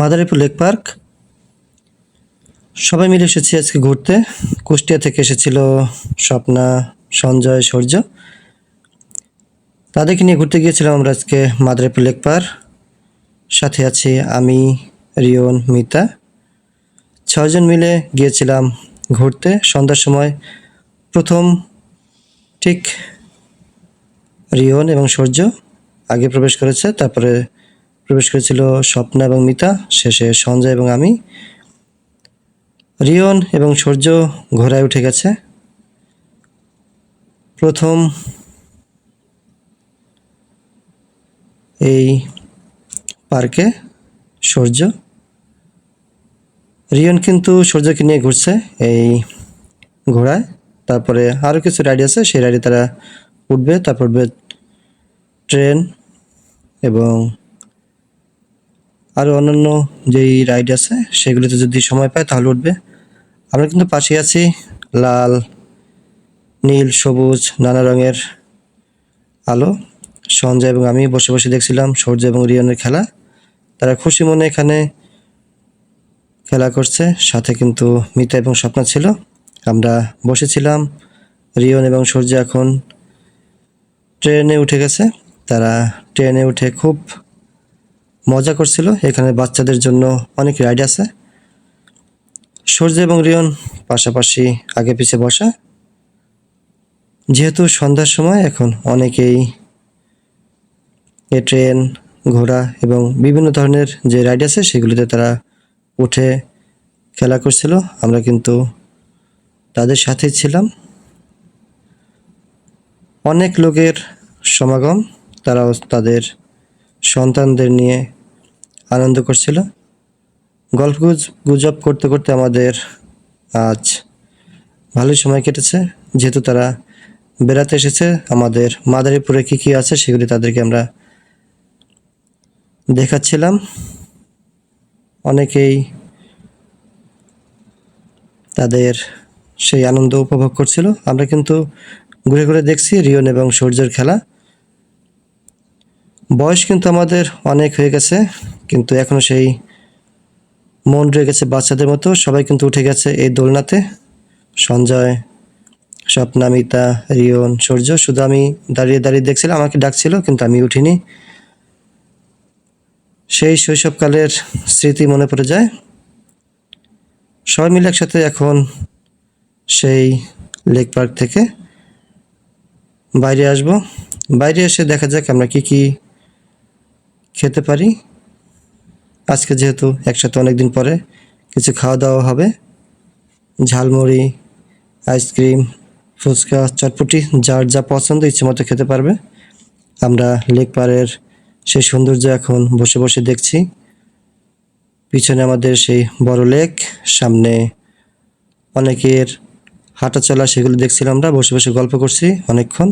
Madaripur lake park. সবাই মিলে এসেছি আজকে ঘুরতে। কুষ্টিয়া থেকে এসেছিল স্বপ্না, সঞ্জয়, সূর্য। তাদেরকে নিয়ে ঘুরতে গিয়েছিলাম আমরা আজকে মাদারীপুর লেক পার্ক সাথে আছি আমি, রিয়ন, মিতা। ছয়জন মিলে গিয়েছিলাম ঘুরতে। সন্ধ্যার সময় প্রথম ঠিক রিয়ন এবং সূর্য আগে প্রবেশ করেছে, তারপরে প্রবেশ করেছিল স্বপ্না এবং মিতা, শেষে সঞ্জয় এবং আমি। রিয়ন এবং সূর্য ঘোড়ায় উঠে গেছে। প্রথম এই পার্কে সূর্য। রিয়ন কিন্তু সূর্যকে নিয়ে ঘুরছে এই ঘোড়ায়। তারপরে আরও কিছু রাইড আছে, সেই রাইডে তারা উঠবে। তারপর ট্রেন এবং আরও অন্যান্য যেই রাইড আছে, সেগুলোতে যদি সময় পায় তাহলে উঠবে। আমরা কিন্তু পাশে আছি, লাল, নীল, সবুজ, নানা রঙের আলো। সঞ্জয় এবং আমি বসে বসে দেখছিলাম সূর্য এবং রিয়নের খেলা। তারা খুশি মনে এখানে খেলা করছে, সাথে কিন্তু মিতা এবং স্বপ্না ছিল। আমরা বসেছিলাম, রিয়ন এবং সূর্য এখন ট্রেনে উঠে গেছে। তারা ট্রেনে উঠে খুব মজা করছিল। এখানে বাচ্চাদের জন্য অনেক রাইড আছে। সূর্য এবং রিয়ন পাশাপাশি আগে পিছে বসা। যেহেতু সন্ধ্যার সময়, এখন অনেকেই এ ট্রেন, ঘোড়া এবং বিভিন্ন ধরনের যে রাইড আছে, সেগুলিতে তারা উঠে খেলা করছিল। আমরা কিন্তু তাদের সাথেই ছিলাম। অনেক লোকের সমাগম, তারাও তাদের সন্তানদের নিয়ে আনন্দ করছিল। গল্প গুজ- গুজব করতে করতে আমাদের আজ ভালোই সময় কেটেছে। যেহেতু তারা বেড়াতে এসেছে, আমাদের মাদারীপুরে কী কী আছে সেগুলি তাদেরকে আমরা দেখাচ্ছিলাম। অনেকেই তাদের সেই আনন্দ উপভোগ করছিল। আমরা কিন্তু ঘুরে ঘুরে দেখছি রিয়ন এবং সূর্যের খেলা। বয়স কিন্তু আমাদের অনেক হয়ে গেছে। কিন্তু এখনও সেই মন রয়ে গেছে বাচ্চাদের মতো। সবাই কিন্তু উঠে গেছে এই দোলনাতে। সঞ্জয়, স্বপ্নামিতা, রিয়ন, সূর্য, শুধু আমি দাঁড়িয়ে দাঁড়িয়ে দেখছিলাম, আমাকে ডাকছিল, কিন্তু আমি উঠিনি। সেই শৈশবকালের স্মৃতি মনে পড়ে যায়। সবাই মিলে একসাথে এখন সেই লেক পার্ক থেকে বাইরে আসব। বাইরে এসে দেখা যাক আমরা কি কি খেতে পারি। আজকে যেহেতু একসাথে অনেক দিন পরে কিছু খাওয়া দাওয়া হবে, ঝালমুড়ি, আইসক্রিম, ফুচকা, চটপটি, যার যা পছন্দ, ইচ্ছে মতো খেতে পারবে। আমরা লেক পাড়ের সেই সৌন্দর্য এখন বসে বসে দেখছি। পিছনে আমাদের সেই বড় লেক, সামনে অনেকের হাঁটা চলা সেগুলো দেখছিলাম আমরা, বসে বসে গল্প করছি অনেকক্ষণ।